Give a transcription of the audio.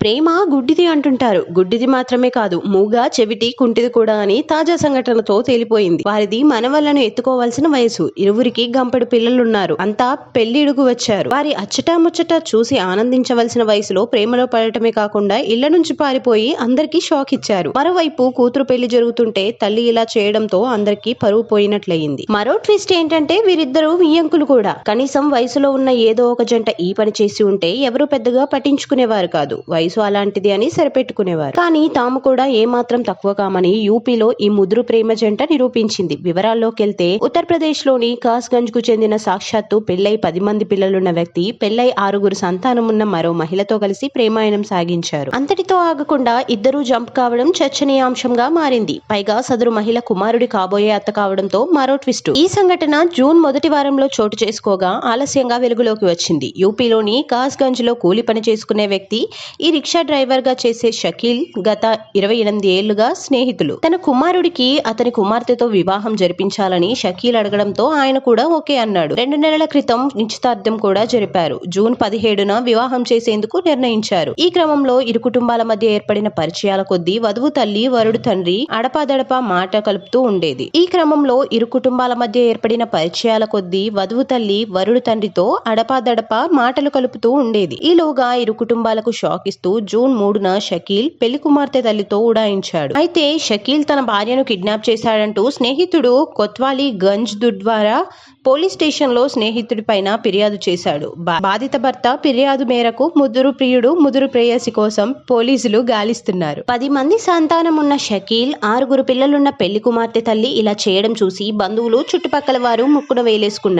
ప్రేమ గుడ్డిది అంటుంటారు. గుడ్డిది మాత్రమే కాదు మూగ చెవిటి కుంటిది కూడా అని తాజా సంఘటనతో తేలిపోయింది. వారిది మనవలను ఎత్తుకోవాల్సిన వయసు. ఇరువురికి గంపెడు పిల్లలున్నారు. అంతా పెళ్ళిడుగు వచ్చారు. వారి అచ్చటా ముచ్చట చూసి ఆనందించవలసిన వయసులో ప్రేమలో పడటమే కాకుండా ఇళ్ళ నుంచి పారిపోయి అందరికీ షాక్ ఇచ్చారు. మరోవైపు కూతురు పెళ్ళి జరుగుతుంటే తల్లి ఇలా చేయడంతో అందరికీ పరువు పోయినట్లయింది. మరో ట్విస్ట్ ఏంటంటే వీరిద్దరూ వియ్యంకులు కూడా. కనీసం వయసులో ఉన్న ఏదో ఒక జంట ఈ పని చేసి ఉంటే ఎవరు పెద్దగా పట్టించుకునేవారు కాదు. వయసు అలాంటిది అని సరిపెట్టుకునేవారు. కానీ తాము కూడా ఏమాత్రం తక్కువ కామని యూపీలో ఈ ముదురు ప్రేమ జంట నిరూపించింది. వివరాల్లోకి వెళ్తే ఉత్తరప్రదేశ్లోని కాస్గంజ్కు చెందిన సాక్షాత్తు పెళ్ళై పది మంది పిల్లలున్న వ్యక్తి పెళ్ళై ఆరుగురు సంతానం ఉన్న మరో మహిళతో కలిసి ప్రేమాయణం సాగించారు. అంతటితో ఆగకుండా ఇద్దరూ జంప్ కావడం చర్చనీయాంశంగా మారింది. పైగా సదరు మహిళ కుమారుడి కాబోయే అత్త కావడంతో మరో ట్విస్ట్. ఈ సంఘటన జూన్ మొదటి వారంలో చోటు చేసుకోగా ఆలస్యంగా వెలుగులోకి వచ్చింది. యూపీలోని కాస్గంజ్లో కూలి పని చేసుకునే వ్యక్తి ఈ రిక్షా డ్రైవర్గా చేసే షకీల్ గత ఇరవై ఎనిమిది ఏళ్ళుగా స్నేహితులు. తన కుమారుడికి అతని కుమార్తెతో వివాహం జరిపించాలని షకీల్ అడగడంతో ఆయన కూడా ఓకే అన్నాడు. రెండు నెలల క్రితం నిశ్చితార్థం కూడా జరిపారు. జూన్ పదిహేడున వివాహం చేసేందుకు నిర్ణయించారు. ఈ క్రమంలో ఇరు కుటుంబాల మధ్య ఏర్పడిన పరిచయాల కొద్దీ వధువు తల్లి వరుడు తండ్రి అడపాదడపా మాట కలుపుతూ ఉండేది. ఈ క్రమంలో ఇరు కుటుంబాల మధ్య ఏర్పడిన పరిచయాల కొద్దీ వధువు తల్లి వరుడు తండ్రితో అడపాదడపా మాటలు కలుపుతూ ఉండేది. ఈలోగా ఇరు కుటుంబాలకు షాక్ ఇస్తూ జూన్ మూడున షకీల్ పెళ్ళి కుమార్తె తల్లితో ఉడాయించాడు. అయితే షకీల్ తన భార్యను కిడ్నాప్ చేశాడంటూ స్నేహితుడు కొత్వాలి గంజ్ ద్వారా పోలీస్ స్టేషన్లో స్నేహితుడి పైన ఫిర్యాదు చేశాడు. బా- బాధిత భర్త ఫిర్యాదు మేరకు ముదురు ప్రియుడు ముదురు ప్రేయసి కోసం పోలీసులు గాలిస్తున్నారు. పది మంది సంతానం ఉన్న షకీల్ ఆరుగురు పిల్లలున్న పెళ్ళి కుమార్తె తల్లి ఇలా చేయడం చూసి బంధువులు చుట్టుపక్కల వారు ముక్కున వేలేసుకున్నారు.